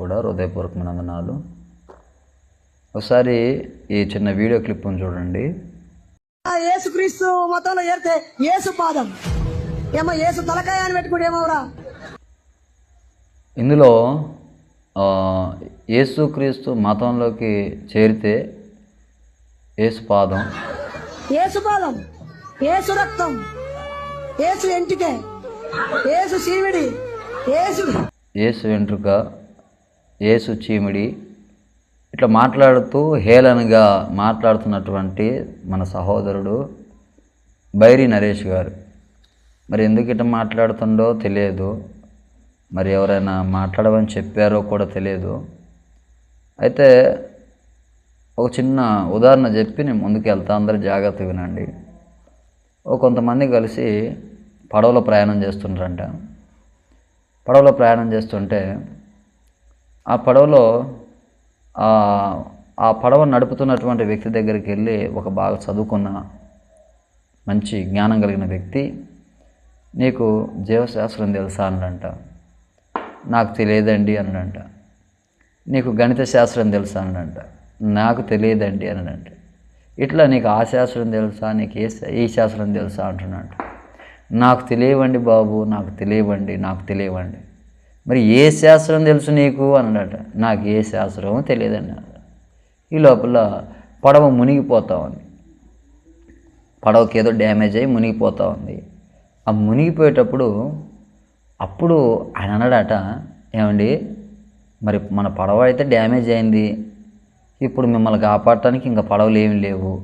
కూడా హృదయపూర్వకమైన వందనాలు ఒకసారి ఈ చిన్న వీడియో క్లిప్ చూడండి. ఆ యేసుక్రీస్తు మతంలో ఏరితే యేసు పాదం. ఏమో యేసు తలకాయ అని పెట్టుకుంటే ఏమోరా ఇందులో యేసుక్రీస్తు మతంలోకి చేరితే యేసు పాదం. యేసు పాదం. యేసు రక్తం. యేసు ఎంటికే. యేసు సీవిడి. యేసు యేసు వెంట్రుక. యేసు చీమిడి. ఇట్లా మాట్లాడుతూ హేళనగా మాట్లాడుతున్నటువంటి మన సహోదరుడు బైరి నరేష్ గారు. మరి ఎందుకు ఇట్లా మాట్లాడుతుండో తెలియదు. మరి ఎవరైనా మాట్లాడమని చెప్పారో కూడా తెలియదు. అయితే ఒక చిన్న ఉదాహరణ చెప్పి నేను ముందుకు వెళ్తా. అందరూ జాగ్రత్త వినండి. ఓ కొంతమంది కలిసి పడవలో ప్రయాణం చేస్తుంటారంట పడవలో ప్రయాణం చేస్తుంటే ఆ పడవలో ఆ పడవ నడుపుతున్నటువంటి వ్యక్తి దగ్గరికి వెళ్ళి ఒక బాగా చదువుకున్న మంచి జ్ఞానం కలిగిన వ్యక్తి నీకు జీవశాస్త్రం తెలుసా? అనంట నాకు తెలియదండి అనంట నీకు గణిత శాస్త్రం తెలుసా? అనంట నాకు తెలియదండి అనంట ఇట్లా నీకు ఆ శాస్త్రం తెలుసా? నీకు ఏ ఈ శాస్త్రం తెలుసా? అంటున్నాడు నాకు తెలియవండి బాబు నాకు తెలియవండి నాకు తెలియవండి. మరి ఏ శాస్త్రం తెలుసు నీకు? అన్నాడట. నాకు ఏ శాస్త్రమో తెలియదండి అన్నాడు. ఈ లోపల పడవ మునిగిపోతా ఉంది. పడవకి ఏదో డ్యామేజ్ అయ్యి మునిగిపోతా ఉంది. ఆ మునిగిపోయేటప్పుడు అప్పుడు ఆయన అన్నాడట ఏమండి మరి మన పడవ అయితే డ్యామేజ్ అయింది. ఇప్పుడు మిమ్మల్ని కాపాడటానికి ఇంకా పడవలు ఏమి లేవు.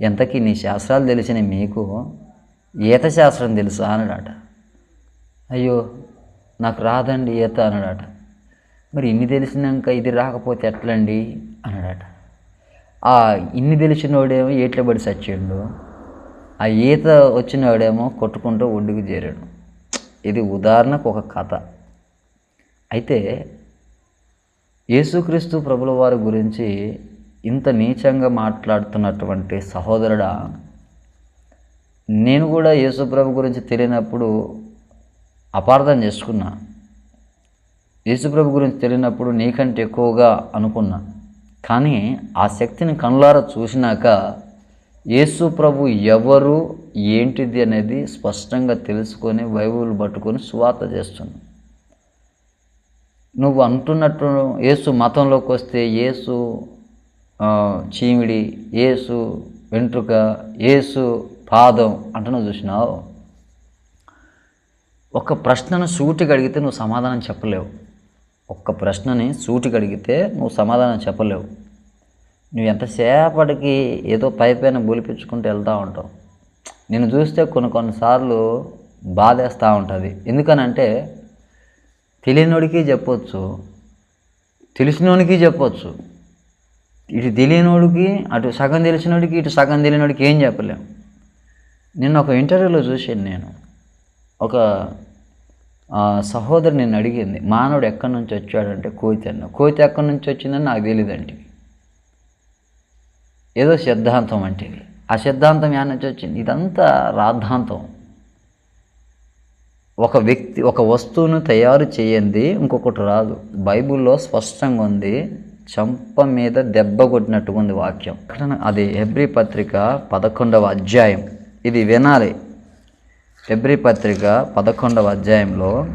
ఎంతకీ నీ శాస్త్రాలు తెలిసిన మీకు? ఈత శాస్త్రం తెలుసా? అన్నాడట. అయ్యో నాకు రాదండి ఈత అన్నాడట. మరి ఇన్ని తెలిసినాక ఇది రాకపోతే ఎట్లండి? అన్నాడట. ఆ ఇన్ని తెలిసినోడేమో ఏట్ల పడి చచ్చిండు ఆ ఈత వచ్చినవాడేమో కొట్టుకుంటూ ఒడ్డుకు చేరాడు. ఇది ఉదాహరణకు ఒక కథ. అయితే యేసుక్రీస్తు ప్రభుల వారి గురించి ఇంత నీచంగా మాట్లాడుతున్నటువంటి సహోదరుడా నేను కూడా యేసుప్రభు గురించి తెలియనప్పుడు అపార్థం చేసుకున్నా. యేసుప్రభు గురించి తెలియనప్పుడు నీకంటే ఎక్కువగా అనుకున్నా. కానీ ఆ శక్తిని కనులారా చూసినాక యేసు ప్రభు ఎవరు ఏంటిది అనేది స్పష్టంగా తెలుసుకొని బైబిల్ పట్టుకొని సువార్త చేస్తుంది నువ్వు అంటున్నట్టు యేసు మతంలోకి వస్తే యేసు చీమిడి యేసు వెంట్రుక యేసు పాదం అంటున్నావు చూసినావు? ఒక ప్రశ్నను సూటిగా అడిగితే నువ్వు సమాధానం చెప్పలేవు. ఒక్క ప్రశ్నని సూటిగా అడిగితే నువ్వు సమాధానం చెప్పలేవు. నువ్వు ఎంతసేపటికి ఏదో పై పైన బొలిపించుకుంటూ వెళ్తూ ఉంటావు. నేను చూస్తే కొన్ని కొన్నిసార్లు బాధేస్తూ ఉంటుంది. ఎందుకనంటే తెలియనోడికి చెప్పొచ్చు తెలిసినోడికి చెప్పొచ్చు. ఇటు తెలియనోడికి అటు సగం తెలిసినోడికి ఇటు సగం తెలియనోడికి ఏం చెప్పలేం. నిన్న ఒక ఇంటర్వ్యూలో చూశాను నేను. ఒక సహోదరు నేను అడిగింది మానవుడు ఎక్కడి నుంచి వచ్చాడంటే కోతి అన్న కోతి ఎక్కడి నుంచి వచ్చిందని నాకు తెలియదండి ఏదో సిద్ధాంతం అంటే ఆ సిద్ధాంతం యా నుంచి వచ్చింది? ఇదంతా రాద్ధాంతం. ఒక వ్యక్తి ఒక వస్తువును తయారు చేయండి ఇంకొకటి రాదు. బైబిల్లో స్పష్టంగా ఉంది చంప మీద దెబ్బ కొట్టినట్టుగా ఉంది వాక్యం. అది హెబ్రి పత్రిక పదకొండవ అధ్యాయం. ఇది వినాలి. ఫిబ్రి పత్రిక పదకొండవ అధ్యాయంలో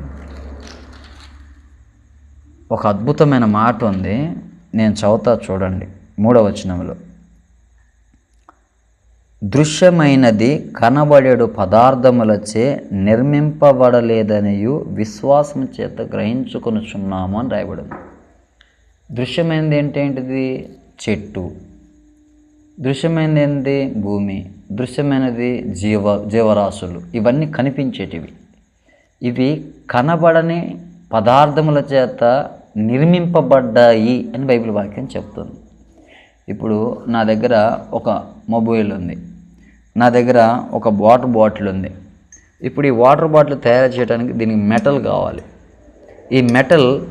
ఒక అద్భుతమైన మాట ఉంది. నేను చదువుతా చూడండి. మూడవ వచనంలో. దృశ్యమైనది కనబడేడు పదార్థములచే నిర్మింపబడలేదనియు విశ్వాసం చేత గ్రహించుకొనుచున్నాము అని రాయబడింది. దృశ్యమైనది ఏంటేంటిది చెట్టు. దృశ్యమైనది ఏంటి భూమి. దృశ్యమైనది జీవ జీవరాశులు. ఇవన్నీ కనిపించేటివి. ఇవి కనబడని పదార్థముల చేత నిర్మింపబడ్డాయి అని బైబిల్ వాక్యం చెప్తుంది. ఇప్పుడు నా దగ్గర ఒక మొబైల్ ఉంది. నా దగ్గర ఒక వాటర్ బాటిల్ ఉంది. ఇప్పుడు ఈ వాటర్ బాటిల్ తయారు చేయడానికి దీనికి మెటల్ కావాలి. ఈ మెటల్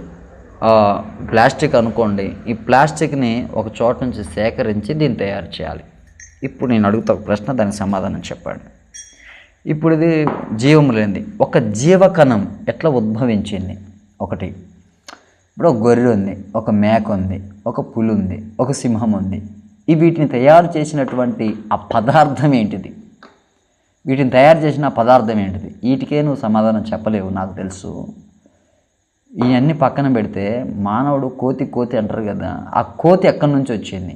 ప్లాస్టిక్ అనుకోండి. ఈ ప్లాస్టిక్ని ఒక చోట నుంచి సేకరించి దీన్ని తయారు చేయాలి. ఇప్పుడు నేను అడుగుతా ఒక ప్రశ్న దానికి సమాధానం చెప్పండి. ఇప్పుడు ఇది జీవం లేనిది. ఒక జీవకణం ఎట్లా ఉద్భవించింది? ఒకటి ఇప్పుడు ఒక గొర్రె ఉంది ఒక మేక ఉంది ఒక పులి ఉంది ఒక సింహం ఉంది. ఈ వీటిని తయారు చేసినటువంటి ఆ పదార్థం ఏంటిది? వీటిని తయారు చేసిన పదార్థం ఏంటిది? వీటికే నువ్వు సమాధానం చెప్పలేవు నాకు తెలుసు. ఇవన్నీ పక్కన పెడితే మానవుడు కోతి కోతి అంటారు కదా ఆ కోతి ఎక్కడి నుంచి వచ్చింది?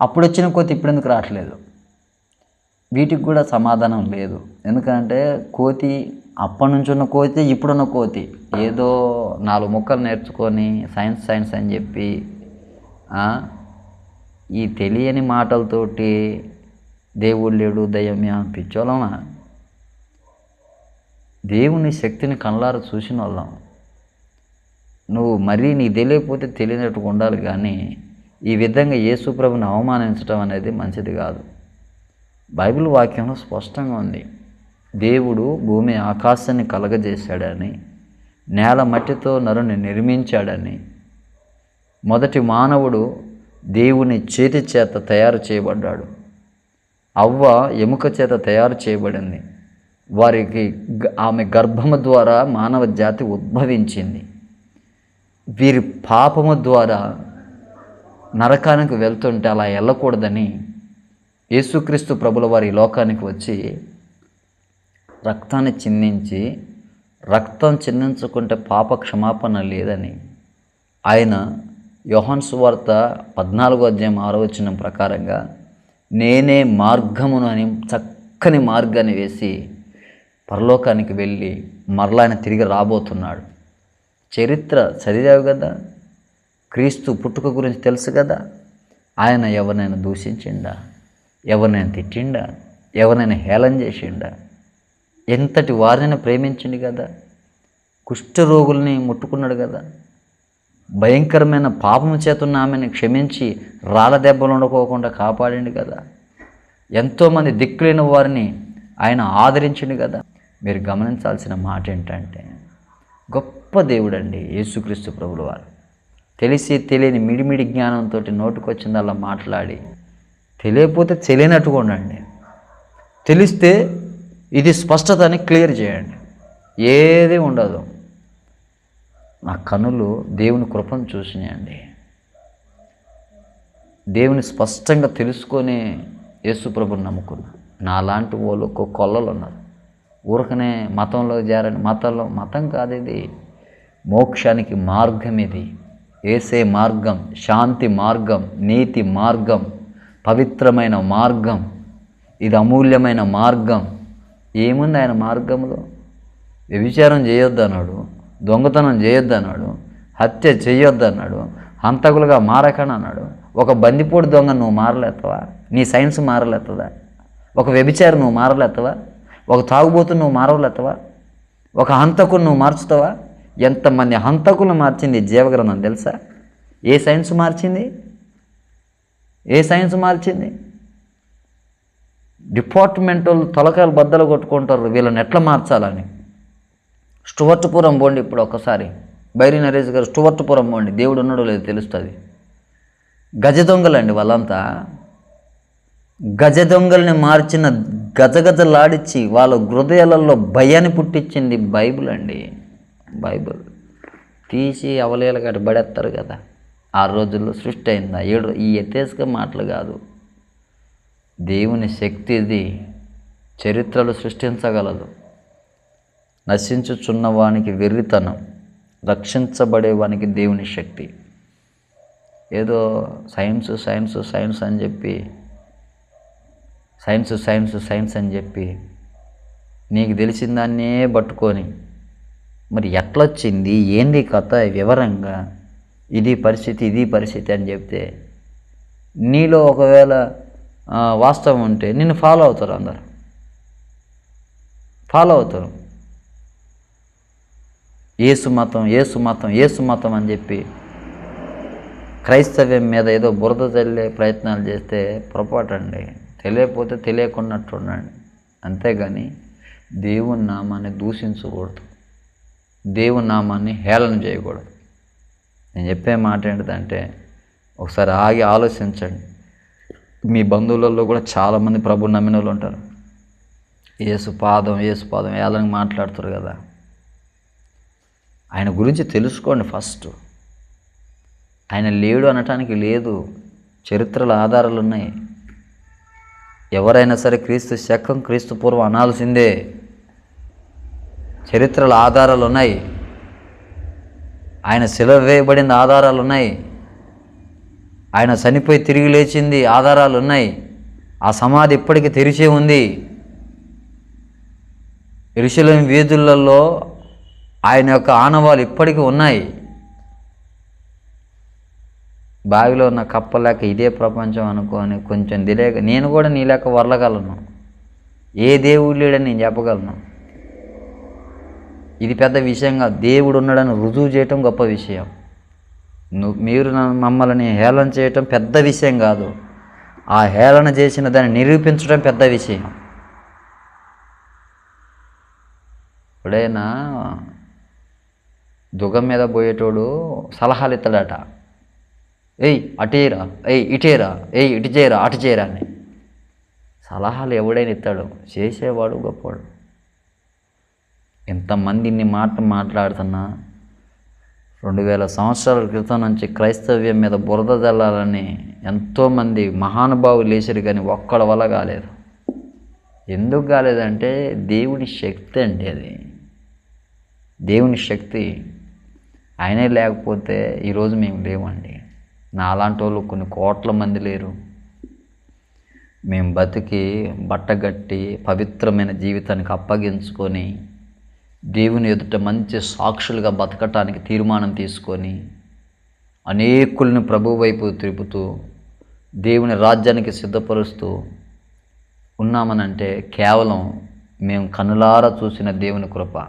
అప్పుడు వచ్చిన కోతి ఇప్పుడు ఎందుకు రావట్లేదు? వీటికి కూడా సమాధానం లేదు. ఎందుకంటే కోతి అప్పటి నుంచి ఉన్న కోతి ఇప్పుడున్న కోతి. ఏదో నాలుగు ముక్కలు నేర్చుకొని సైన్స్ సైన్స్ అని చెప్పి ఈ తెలియని మాటలతోటి దేవుడు లేడు దయ్యమే? పిచ్చోళమా దేవుని శక్తిని కళ్ళారు చూసిన వాళ్ళం. నువ్వు మరీ నీకు తెలియకపోతే తెలియనట్టుగా ఉండాలి కానీ ఈ విధంగా యేసుప్రభుని అవమానించడం అనేది మంచిది కాదు. బైబిల్ వాక్యంలో స్పష్టంగా ఉంది. దేవుడు భూమి ఆకాశాన్ని కలగజేశాడని నేల మట్టితో నరుని నిర్మించాడని మొదటి మానవుడు దేవుని చేతి చేత తయారు చేయబడ్డాడు. అవ్వ ఎముక చేత తయారు చేయబడింది. వారికి గ- ఆమె గర్భము ద్వారా మానవ జాతి ఉద్భవించింది. వీరి పాపము ద్వారా నరకానికి వెళ్తుంటే అలా వెళ్ళకూడదని యేసుక్రీస్తు ప్రభుల వారి లోకానికి వచ్చి రక్తాన్ని చిందించి రక్తం చిందించుకుంటే పాప క్షమాపణ లేదని ఆయన యోహాన్ సువార్త పద్నాలుగో అధ్యాయం ఆరో ప్రకారంగా నేనే మార్గమును అని చక్కని మార్గాన్ని వేసి పరలోకానికి వెళ్ళి మరలా ఆయన తిరిగి రాబోతున్నాడు. చరిత్ర చదివావు కదా? క్రీస్తు పుట్టుక గురించి తెలుసు కదా? ఆయన ఎవరినైనా దూషించిండా? ఎవరినైనా తిట్టిండా? ఎవరినైనా హేళన చేసిండా? ఎంతటి వారినైనా ప్రేమించిండు కదా? కుష్ఠరోగుల్ని ముట్టుకున్నాడు కదా? భయంకరమైన పాపం చేతున్న ఆమెను క్షమించి రాళ్ళ దెబ్బలు ఉండకోకుండా కాపాడిండు కదా? ఎంతోమంది దిక్కులేని వారిని ఆయన ఆదరించిండు కదా? మీరు గమనించాల్సిన మాట ఏంటంటే గొప్ప దేవుడండి యేసుక్రీస్తు ప్రభుల వారు తెలిసి తెలియని మిడిమిడి జ్ఞానంతో నోటుకొచ్చిందల్లా మాట్లాడి తెలియకపోతే తెలియనట్టుగా ఉండండి. తెలిస్తే ఇది స్పష్టతని క్లియర్ చేయండి. ఏది ఉండదు. నా కనులు దేవుని కృపను చూసినాయండి. దేవుని స్పష్టంగా తెలుసుకొని యేసుప్రభుని నమ్ముకున్నా. నాలాంటి వాళ్ళు ఒక్క కొల్లలు ఉన్నారు ఊరకనే మతంలో చేరని మతంలో మతం కాదు ఇది. మోక్షానికి మార్గం ఇది. ఏసే మార్గం శాంతి మార్గం నీతి మార్గం పవిత్రమైన మార్గం ఇది అమూల్యమైన మార్గం. ఏముంది ఆయన మార్గంలో? వ్యభిచారం చేయొద్దు అన్నాడు దొంగతనం చేయొద్దు అన్నాడు హత్య చేయొద్దు అన్నాడు హంతకులుగా మారకని అన్నాడు. ఒక బందిపోటు దొంగ నువ్వు మారలేస్తావా నీ సైన్స్ మారలేస్తుందా ఒక వ్యభిచారం నువ్వు మారలేస్తావా ఒక తాగుబోతు నువ్వు మారలేస్తావా ఒక హంతకుని నువ్వు మార్చుతావా? ఎంతమంది హంతకులు మార్చింది జీవగ్రంథం తెలుసా? ఏ సైన్స్ మార్చింది? ఏ సైన్స్ మార్చింది? డిపార్ట్మెంట్ వాళ్ళు తొలకాయలు బద్దలు కొట్టుకుంటారు వీళ్ళని ఎట్లా మార్చాలని? స్టువర్ట్పురం పోండి ఇప్పుడు ఒకసారి బైరి నరేష్ గారు స్టువర్ట్పురం పోండి దేవుడు ఉన్నాడో లేదో తెలుస్తుంది. గజ దొంగలండి వాళ్ళంతా. గజ దొంగల్ని మార్చిన గజగజలాడిచ్చి వాళ్ళ హృదయాలలో భయాన్ని పుట్టించింది బైబిల్ అండి. బైబిల్. తీసి అవలేలు గట్టి పడేస్తారు కదా. ఆ రోజుల్లో సృష్టి అయిందా? ఏడు ఈ ఎత్తేసుక మాటలు కాదు. దేవుని శక్తి ఇది చరిత్రలు సృష్టించగలదు. నశించుచున్నవానికి వెర్రితనం రక్షించబడేవానికి దేవుని శక్తి. ఏదో సైన్స్ సైన్స్ సైన్స్ అని చెప్పి సైన్స్ సైన్స్ సైన్స్ అని చెప్పి నీకు తెలిసిన దాన్నే పట్టుకొని మరి ఎట్లొచ్చింది? ఏంది కథ? వివరంగా ఇది పరిస్థితి ఇది పరిస్థితి అని చెప్తే నీలో ఒకవేళ వాస్తవం ఉంటే నిన్ను ఫాలో అవుతారు అందరు. ఫాలో అవుతారు. ఏసు మతం ఏసు మతం ఏసు మతం అని చెప్పి క్రైస్తవ్యం మీద ఏదో బురద చల్లే ప్రయత్నాలు చేస్తే పొరపాటు అండి తెలియకపోతే తెలియకున్నట్టు ఉండండి. అంతేగాని దేవుని నామాన్ని దూషించకూడదు. దేవుని నామాన్ని హేళన చేయకూడదు. నేను చెప్పే మాట ఏంటిదంటే ఒకసారి ఆగి ఆలోచించండి. మీ బంధువులలో కూడా చాలామంది ప్రభు నమ్మిన వాళ్ళు ఉంటారు. ఏసు పాదం ఏసు పాదం ఏళ్ళని మాట్లాడుతారు కదా. ఆయన గురించి తెలుసుకోండి ఫస్ట్. ఆయన లేడు అనటానికి లేదు. చరిత్రల ఆధారాలు ఉన్నాయి. ఎవరైనా సరే క్రీస్తు శకం క్రీస్తు పూర్వం అనాల్సిందే. చరిత్రల ఆధారాలు ఉన్నాయి ఆయన సెలవు వేయబడింది ఆధారాలు ఉన్నాయి ఆయన చనిపోయి తిరిగి లేచింది ఆధారాలు ఉన్నాయి ఆ సమాధి ఇప్పటికీ తెరిచే ఉంది. ఇరుషులేం వీధులలో ఆయన యొక్క ఆనవాలు ఇప్పటికీ ఉన్నాయి. బావిలో ఉన్న కప్ప లేక ఇదే ప్రపంచం అనుకొని కొంచెం తెలియక నేను కూడా నీ లేక వరలగలను. ఏ దేవుడు లేడని నేను చెప్పగలను. ఇది పెద్ద విషయంగా దేవుడు ఉన్నాడని రుజువు చేయటం గొప్ప విషయం. నువ్వు మీరు మమ్మల్ని హేళన చేయటం పెద్ద విషయం కాదు. ఆ హేళన చేసిన దాన్ని నిరూపించడం పెద్ద విషయం. ఎప్పుడైనా దుగం మీద పోయేటోడు సలహాలు ఇస్తాడట ఏయ్ అటేరా ఏయ్ ఇటేరా ఏయ్ ఇటు చేయరా అటు చేయరా అని. సలహాలు ఎవడైనా ఇస్తాడు చేసేవాడు గొప్పవాడు ఎంతమంది ఇన్ని మాట మాట్లాడుతున్నా రెండు వేల సంవత్సరాల క్రితం నుంచి క్రైస్తవ్యం మీద బురద జల్లాలని ఎంతోమంది మహానుభావులు లేచారు కానీ ఒక్కడి వల్ల కాలేదు. ఎందుకు కాలేదంటే దేవుని శక్తి అండి అది. దేవుని శక్తి ఆయనే లేకపోతే ఈరోజు మేము లేవండి నాలాంటి వాళ్ళు కొన్ని కోట్ల మంది లేరు. మేము బతికి బట్టగట్టి పవిత్రమైన జీవితానికి అప్పగించుకొని దేవుని ఎదుట మంచి సాక్షులుగా బతకటానికి తీర్మానం తీసుకొని అనేకుల్ని ప్రభు వైపు తిప్పుతూ దేవుని రాజ్యానికి సిద్ధపరుస్తూ ఉన్నామనంటే కేవలం మేము కనులారా చూసిన దేవుని కృప.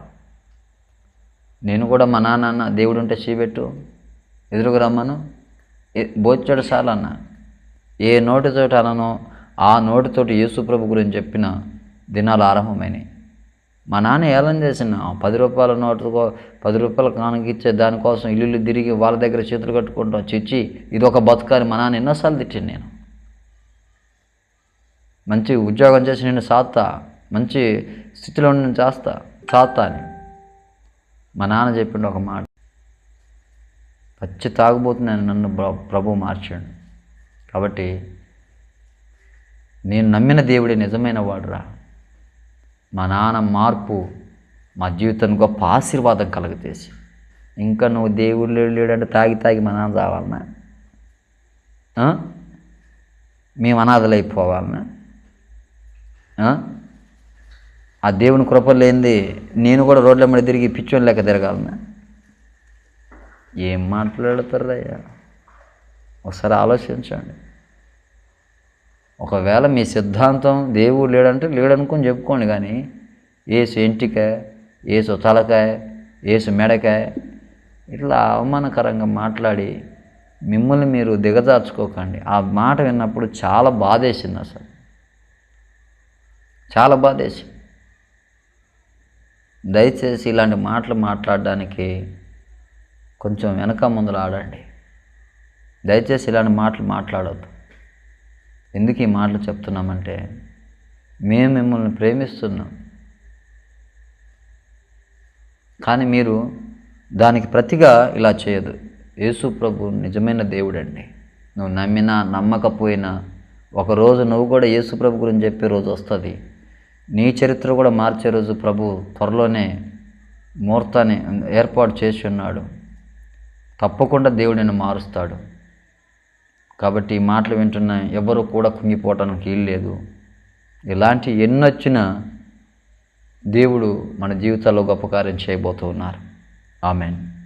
నేను కూడా మా నాన్న దేవుడు ఉంటే చీబెట్టు ఎదురుకు రమ్మను. బోచ్చాడు సార్లు అన్న ఏ నోటితోటి అననో ఆ నోటితోటి యేసుప్రభు గురించి చెప్పిన దినాలు ఆరంభమైనాయి. మా నాన్న ఏలం చేసిన పది రూపాయల నోటుకో పది రూపాయల కానుకిచ్చే దానికోసం ఇల్లు తిరిగి వాళ్ళ దగ్గర చేతులు కట్టుకుంటాం చిచ్చి ఇది ఒక బతుకాని మా నాన్న ఎన్నోసార్లు తిట్టాను నేను. మంచి ఉద్యోగం చేసి నేను సాత్తా మంచి స్థితిలో నేను చేస్తా సాత్తా అని మా నాన్న చెప్పిండు ఒక మాట. పచ్చి తాగుబోతున్నాను నన్ను ప్రభు మార్చాడు. కాబట్టి నేను నమ్మిన దేవుడే నిజమైన వాడురా. మా నాన్న మార్పు మా జీవితానికి గొప్ప ఆశీర్వాదం కలగజేసి ఇంకా నువ్వు దేవుడు లేడు లేడంటే తాగి తాగి మా నాన్న చావాలనా? మేము అనాథలైపోవాలనా ఆ? ఆ దేవుని కృప లేనిది నేను కూడా రోడ్ల మీద తిరిగి పిచ్చోని లెక్క తిరగాలనా? ఏం మాట్లాడతారయ్యా? ఒకసారి ఆలోచించండి. ఒకవేళ మీ సిద్ధాంతం దేవుడు లేడంటే లేడనుకొని చెప్పుకోండి కానీ ఏసు ఎంటికాయ ఏసు తలకాయ ఏసు మెడకాయ ఇట్లా అవమానకరంగా మాట్లాడి మిమ్మల్ని మీరు దిగజార్చుకోకండి. ఆ మాట విన్నప్పుడు చాలా బాధేసింది అసలు. చాలా బాధేసింది. దయచేసి ఇలాంటి మాటలు మాట్లాడడానికి కొంచెం వెనక ముందులు ఆడండి. దయచేసి ఇలాంటి మాటలు మాట్లాడొద్దు. ఎందుకు ఈ మాటలు చెప్తున్నామంటే మేము మిమ్మల్ని ప్రేమిస్తున్నాం. కానీ మీరు దానికి ప్రతిగా ఇలా చేయదు యేసు ప్రభు నిజమైన దేవుడండి. నువ్వు నమ్మినా నమ్మకపోయినా ఒకరోజు నువ్వు కూడా యేసు ప్రభు గురించి చెప్పే రోజు వస్తుంది. నీ చరిత్ర కూడా మార్చే రోజు ప్రభు త్వరలోనే ముహూర్తాన్ని ఏర్పాటు చేసి ఉన్నాడు. తప్పకుండా దేవుడు నిన్ను మారుస్తాడు. కాబట్టి ఈ మాటలు వింటున్న ఎవరు కూడా కుంగిపోవటానికి వీలు లేదు. ఇలాంటి ఎన్నొచ్చినా దేవుడు మన జీవితాల్లో గొప్ప కార్యం చేయబోతూ ఉన్నారు. ఆమెన్.